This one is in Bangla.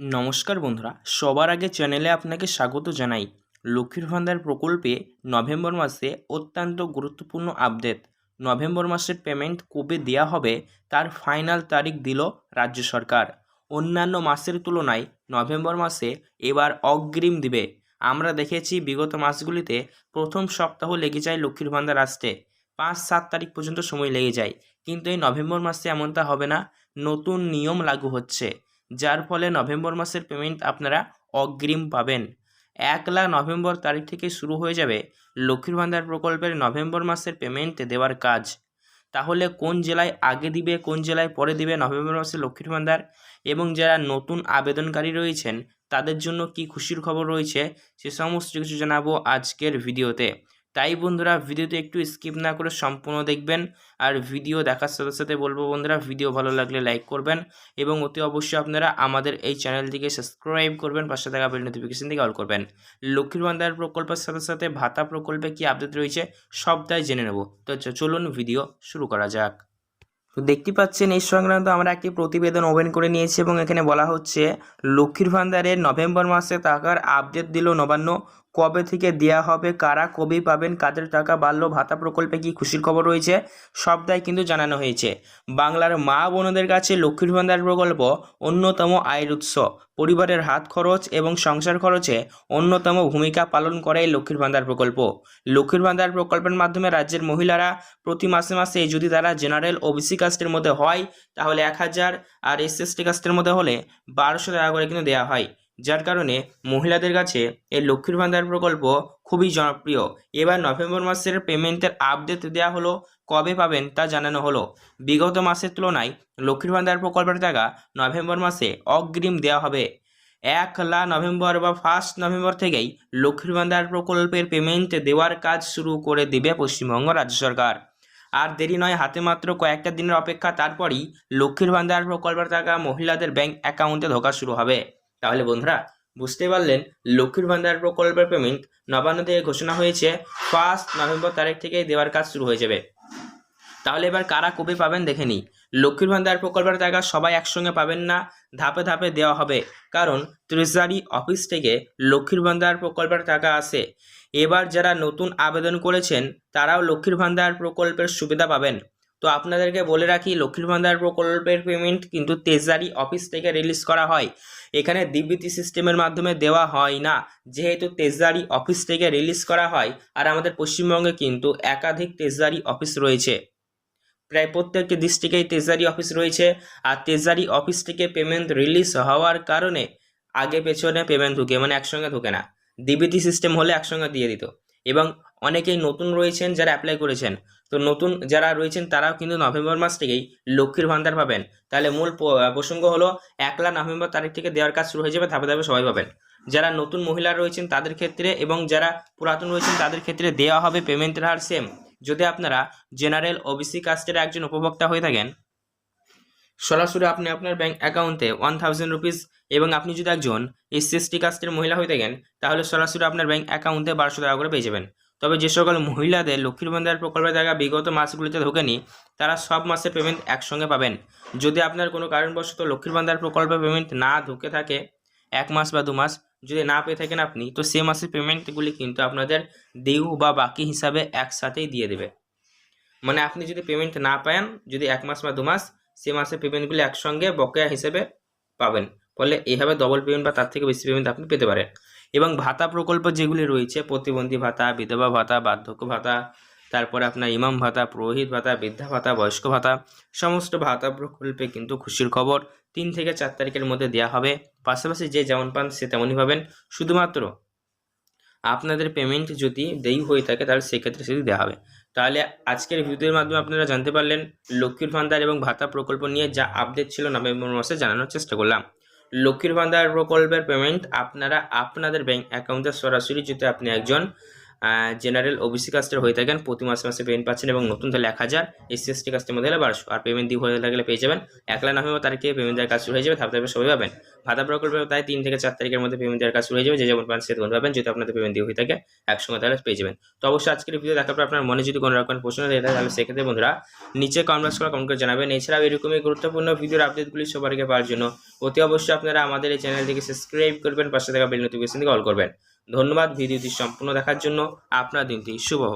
নমস্কার বন্ধুরা, সবার আগে চ্যানেলে আপনাকে স্বাগত জানাই। লক্ষ্মীর ভান্ডার প্রকল্পে নভেম্বর মাসে অত্যন্ত গুরুত্বপূর্ণ আপডেট। নভেম্বর মাসের পেমেন্ট কবে দেওয়া হবে তার ফাইনাল তারিখ দিল রাজ্য সরকার। অন্যান্য মাসের তুলনায় নভেম্বর মাসে এবার অগ্রিম দিবে। আমরা দেখেছি বিগত মাসগুলিতে প্রথম সপ্তাহ লেগে যায় লক্ষ্মীর ভান্ডার আসতে। পাঁচ সাত তারিখ পর্যন্ত সময় লেগে যায়। কিন্তু এই নভেম্বর মাসে এমনটা হবে না। নতুন নিয়ম লাগু হচ্ছে। যার ফলে নভেম্বর মাসের পেমেন্ট আপনারা অগ্রিম পাবেন। একলা নভেম্বর তারিখ থেকে শুরু হয়ে যাবে লক্ষ্মীর ভান্ডার প্রকল্পের নভেম্বর মাসের পেমেন্ট দেওয়ার কাজ। তাহলে কোন জেলায় আগে দিবে, কোন জেলায় পরে দিবে নভেম্বর মাসে লক্ষ্মীর ভান্ডার এবং যারা নতুন আবেদনকারী রয়েছেন, তাদের জন্য কি খুশির খবর রয়েছে? সে সমস্ত কিছু জানাব আজকের ভিডিওতে। তাই বন্ধুরা ভিডিওতে একটু স্কিপ না করে সম্পূর্ণ দেখবেন আর ভিডিও দেখার সাথে সাথে বলব বন্ধুরা, ভিডিও ভালো লাগলে লাইক করবেন এবং অতি অবশ্যই আপনারা আমাদের এই চ্যানেলটিকে সাবস্ক্রাইব করবেন, পাশে থাকা বেল নোটিফিকেশন থেকে অল করবেন। লক্ষ্মীর ভান্ডার প্রকল্পের সাথে সাথে ভাতা প্রকল্পে কি আপডেট রয়েছে সবটাই জেনে নেব। তো চলুন ভিডিও শুরু করা যাক। দেখতে পাচ্ছেন এই সংক্রান্ত আমরা একটি প্রতিবেদন ওপেন করে নিয়েছি এবং এখানে বলা হচ্ছে, লক্ষ্মীর ভান্ডারের নভেম্বর মাসে টাকার আপডেট দিল নবান্ন কবে থেকে দেয়া হবে, কারা কবে পাবেন, কাদের টাকা বাড়লো, ভাতা প্রকল্পে কি খুশির খবর রয়েছে, সবটাই কিন্তু জানানো হয়েছে। বাংলার মা বোনদের কাছে লক্ষ্মীর ভান্ডার প্রকল্প অন্যতম আয়ের উৎস। পরিবারের হাত খরচ এবং সংসার খরচে অন্যতম ভূমিকা পালন করে এই লক্ষ্মীর ভান্ডার প্রকল্প। লক্ষ্মীর ভান্ডার প্রকল্পের মাধ্যমে রাজ্যের মহিলারা প্রতি মাসে মাসে যদি তারা জেনারেল ওবিসি কাস্টের মধ্যে হয়, তাহলে এক হাজার আর এস এসটি কাস্টের মধ্যে হলে বারোশো টাকা করে কিন্তু দেওয়া হয়। যার কারণে মহিলাদের কাছে এই লক্ষ্মীর ভান্ডার প্রকল্প খুবই জনপ্রিয়। এবার নভেম্বর মাসের পেমেন্টের আপডেট দেওয়া হলো, কবে পাবেন তা জানানো হলো। বিগত মাসের তুলনায় লক্ষ্মীর ভান্ডার প্রকল্পের টাকা নভেম্বর মাসে অগ্রিম দেওয়া হবে। একলা নভেম্বর বা ফার্স্ট নভেম্বর থেকেই লক্ষ্মীর ভান্ডার প্রকল্পের পেমেন্ট দেওয়ার কাজ শুরু করে দেবে পশ্চিমবঙ্গ রাজ্য সরকার। আর দেরি নয়, হাতে মাত্র কয়েকটা দিনের অপেক্ষা, তারপরই লক্ষ্মীর ভান্ডার প্রকল্পের টাকা মহিলাদের ব্যাংক অ্যাকাউন্টে ঢোকা শুরু হবে। তাহলে বন্ধুরা বুঝতে পারলেন, লক্ষ্মীর ভান্ডার প্রকল্পের পেমেন্ট নবান্ন থেকে ঘোষণা হয়েছে ফার্স্ট নভেম্বর তারিখ থেকেই দেওয়ার কাজ শুরু হয়ে যাবে। তাহলে এবার কারা কবে পাবেন দেখে নিই। লক্ষ্মীর ভান্ডার প্রকল্পের টাকা সবাই একসঙ্গে পাবেন না, ধাপে ধাপে দেওয়া হবে। কারণ ট্রেজারি অফিস থেকে লক্ষ্মীর ভান্ডার প্রকল্পের টাকা আসে। এবার যারা নতুন আবেদন করেছেন, তারাও লক্ষ্মীর ভান্ডার প্রকল্পের সুবিধা পাবেন। তো আপনাদেরকে বলে রাখি, লক্ষ্মীর ভান্ডার প্রকল্পের পেমেন্ট কিন্তু ট্রেজারি অফিস থেকে রিলিজ করা হয়। এখানে ডিবিটি সিস্টেমের মাধ্যমে দেওয়া হয় না। যেহেতু ট্রেজারি অফিস থেকে রিলিজ করা হয়, আর আমাদের পশ্চিমবঙ্গে কিন্তু একাধিক ট্রেজারি অফিস রয়েছে। প্রায় প্রত্যেকটি ডিস্ট্রিক্টেই ট্রেজারি অফিস রয়েছে, আর ট্রেজারি অফিস থেকে পেমেন্ট রিলিজ হওয়ার কারণে আগে পেছনে পেমেন্ট ঢুকে মানে একসঙ্গে ঢুকে না। ডিবিটি সিস্টেম হলে একসঙ্গে দিয়ে দিত। এবং অনেকেই নতুন রয়েছেন যারা অ্যাপ্লাই করেছেন। তো নতুন যারা রয়েছেন তারাও কিন্তু নভেম্বর মাস থেকেই লক্ষ্মীর ভান্ডার পাবেন। তাহলে মূল প্রসঙ্গ হলো একলা নভেম্বর তারিখ থেকে দেওয়ার কাজ শুরু হয়ে যাবে, ধাপে ধাপে সবাই পাবেন। যারা নতুন মহিলা রয়েছেন তাদের ক্ষেত্রে এবং যারা পুরাতন রয়েছেন তাদের ক্ষেত্রে দেওয়া হবে পেমেন্টের হার সেম যদি আপনারা জেনারেল ওবিসি কাস্টের একজন উপভোক্তা হয়ে থাকেন সরাসরি আপনি আপনার ব্যাঙ্ক অ্যাকাউন্টে ওয়ান থাউজেন্ড রুপিস এবং আপনি যদি একজন এসটি কাস্টের মহিলা হয়ে থাকেন তাহলে সরাসরি আপনার ব্যাঙ্ক অ্যাকাউন্টে বারোশো টাকা করে পেয়ে যাবেন। তবে যে সকল মহিলাদের লক্ষ্মীর ভান্ডার প্রকল্পের টাকা বিগত মাসগুলিতে ঢোকেনি, তারা সব মাসে পেমেন্ট একসঙ্গে পাবেন। যদি আপনার কোনো কারণবশত লক্ষ্মীর ভান্ডার প্রকল্পের পেমেন্ট না ঢুকে থাকে, এক মাস বা দু মাস, যদি না পেয়ে থাকেন আপনি, তো সে মাসের পেমেন্টগুলি কিন্তু আপনাদের ডিউ বা বাকি হিসাবে একসাথেই দিয়ে দেবে। মানে আপনি যদি পেমেন্ট না পান, যদি এক মাস বা দু মাস সে মাসের পেমেন্টগুলি একসঙ্গে বকেয়া হিসেবে পাবেন। ফলে এইভাবে ডবল পেমেন্ট বা তার থেকে বেশি পেমেন্ট আপনি পেতে পারেন। এবং ভাতা প্রকল্প যেগুলি রয়েছে, প্রতিবন্ধী ভাতা, বিধবা ভাতা, বার্ধক্য ভাতা, তারপরে আপনার ইমাম ভাতা, পুরোহিত ভাতা, বৃদ্ধা ভাতা, বয়স্ক ভাতা, সমস্ত ভাতা প্রকল্পে কিন্তু খুশির খবর তিন থেকে চার তারিখের মধ্যে দেওয়া হবে। পাশাপাশি যে যেমন পান সে তেমনই পাবেন। শুধুমাত্র আপনাদের পেমেন্ট যদি দেরি হয়ে থাকে, তাহলে সেক্ষেত্রে সেটি দেওয়া হবে। তাহলে আজকের ভিডিওর মাধ্যমে আপনারা জানতে পারলেন লক্ষ্মীর ভান্ডার এবং ভাতা প্রকল্প নিয়ে যা আপডেট ছিল নভেম্বর মাসে জানানোর চেষ্টা করলাম। লক্ষ্মীর ভান্ডার প্রকল্পের পেমেন্ট আপনারা আপনাদের ব্যাঙ্ক অ্যাকাউন্টে সরাসরি যদি আপনি একজন জেনারেল ওবিসি কাস্টের হয়ে থাকেন, প্রতি মাসে মাসে পেমেন্ট পাচ্ছেন এবং নতুন তাহলে এক হাজার এসসি এসটি কাস্টের মধ্যে বারোশো। আর পেমেন্ট দিয়ে হয়ে থাকলে পেয়ে যাবেন একলা নভেম্বর তারিখে পেমেন্ট দেওয়ার কাজ শুরু হয়ে যাবে, ধাপ ধাপে সবাই পাবেন। ভাতা প্রকল্পে তাই তিন থেকে চার তারিখের মধ্যে পেমেন্ট দেওয়ার কাজ শুরু হয়ে যাবে, যে যেমন পান সে পাবেন যদি আপনাদের পেমেন্ট দিয়ে হয়ে থাকে, একসঙ্গে তাহলে পেয়ে যাবেন। তো অবশ্যই আজকের ভিডিও দেখার পর আপনার মনে যদি কোনো রকম প্রশ্ন থাকে, তাহলে সেক্ষেত্রে বন্ধুরা নিচে কমেন্টস করে কমেন্ট করে জানাবেন। এছাড়াও এরকমই গুরুত্বপূর্ণ ভিডিওর আপডেটগুলি সবার আগে পাওয়ার জন্য অতি অবশ্যই আপনারা আমাদের এই চ্যানেলটিকে সাবস্ক্রাইব করবেন, পাশে থাকা বেল নোটিফিকেশন থেকে অল করবেন। ধন্যবাদ ভিডিওটি সম্পূর্ণ দেখার জন্য আপনার দিনটি শুভ হোক।